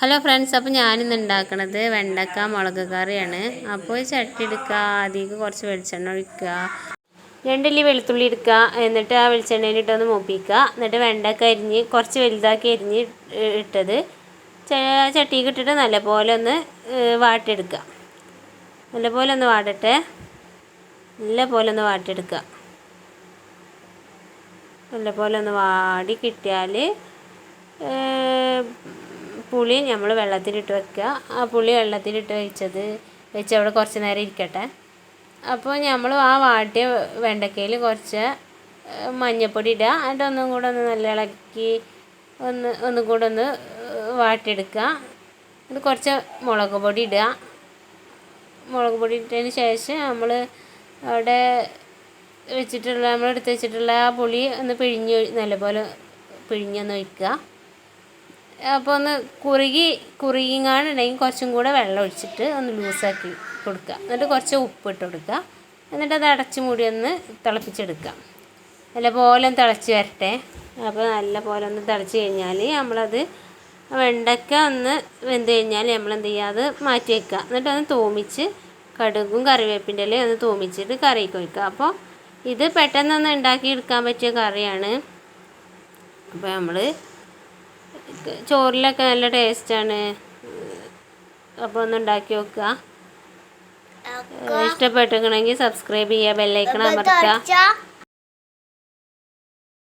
Hello friends അപ്പോൾ ഞാനിന്ന് ഉണ്ടാക്കണത് വെണ്ടക്ക മുളക് കറിയാണ്. അപ്പോൾ ചട്ടി എടുക്കുക അതിലേക്ക് കുറച്ച് വെളിച്ചെണ്ണ ഒഴിക്കുക രണ്ടല്ലി വെളുത്തുള്ളി എടുക്കുക എന്നിട്ട് ആ വെളിച്ചെണ്ണയിൽ ഇട്ടൊന്ന് മൂപ്പിക്കുക എന്നിട്ട് വെണ്ടക്ക അരിഞ്ഞ് കുറച്ച് വലുതാക്കി അരിഞ്ഞ് ഇട്ടത്. ചട്ടിക്ക് ഇട്ടിട്ട് നല്ലപോലെ ഒന്ന് വാട്ടെടുക്കുക നല്ലപോലെ ഒന്ന് വാടട്ടെ. നല്ലപോലെ ഒന്ന് വാട്ടിയെടുക്കുക നല്ലപോലെ ഒന്ന് വാടി കിട്ടിയാൽ പുളി നമ്മൾ വെള്ളത്തിലിട്ട് വെക്കുക ആ പുളി വെള്ളത്തിലിട്ട് വെച്ചത് വെച്ച് അവിടെ കുറച്ച് നേരം ഇരിക്കട്ടെ. അപ്പോൾ നമ്മൾ ആ വാട്ടിയ വെണ്ടക്കയിൽ കുറച്ച് മഞ്ഞൾപ്പൊടി ഇടുക എന്നിട്ട് ഒന്നും കൂടെ ഒന്ന് നല്ല ഇളക്കി ഒന്ന് ഒന്നും കൂടെ ഒന്ന് വാട്ടിയെടുക്കുക എന്നിട്ട് കുറച്ച് മുളക് പൊടി ഇടുക മുളക് പൊടി ഇട്ടതിന് ശേഷം നമ്മൾ അവിടെ വെച്ചിട്ടുള്ള നമ്മൾ എടുത്ത് വെച്ചിട്ടുള്ള ആ പുളി ഒന്ന് പിഴിഞ്ഞ് നല്ലപോലെ പിഴിഞ്ഞൊന്ന് ഒഴിക്കുക അപ്പോൾ ഒന്ന് കുറുകി കുറുകിങ്ങാണ്ടുണ്ടെങ്കിൽ കുറച്ചും കൂടെ വെള്ളം ഒഴിച്ചിട്ട് ഒന്ന് ലൂസാക്കി കൊടുക്കുക. എന്നിട്ട് കുറച്ച് ഉപ്പ് ഇട്ട് കൊടുക്കുക. എന്നിട്ട് അത് അടച്ച് മൂടി ഒന്ന് തിളപ്പിച്ചെടുക്കുക. നല്ലപോലെ തിളച്ച് വരട്ടെ. അപ്പോൾ നല്ലപോലെ ഒന്ന് തിളച്ച് കഴിഞ്ഞാൽ നമ്മളത് വെണ്ടയ്ക്ക ഒന്ന് വെന്ത് കഴിഞ്ഞാൽ നമ്മൾ എന്ത് ചെയ്യുക അത് മാറ്റി വയ്ക്കുക എന്നിട്ട് ഒന്ന് തൂമിച്ച് കടുകും കറിവേപ്പിന്റെ ഇലയും ഒന്ന് തൂമിച്ചിട്ട് കറിക്ക് ഒഴിക്കുക. അപ്പോൾ ഇത് പെട്ടെന്നൊന്ന് ഉണ്ടാക്കിയെടുക്കാൻ പറ്റിയ കറിയാണ്. അപ്പോൾ നമ്മൾ ചോറിലൊക്കെ നല്ല ടേസ്റ്റാണ്. അപ്പോൾ ഒന്ന് ഉണ്ടാക്കി നോക്കുക. ഇഷ്ടപ്പെട്ടിരിക്കണമെങ്കിൽ സബ്സ്ക്രൈബ് ചെയ്യുക ബെല്ലൈക്കൺ അമർത്തുക.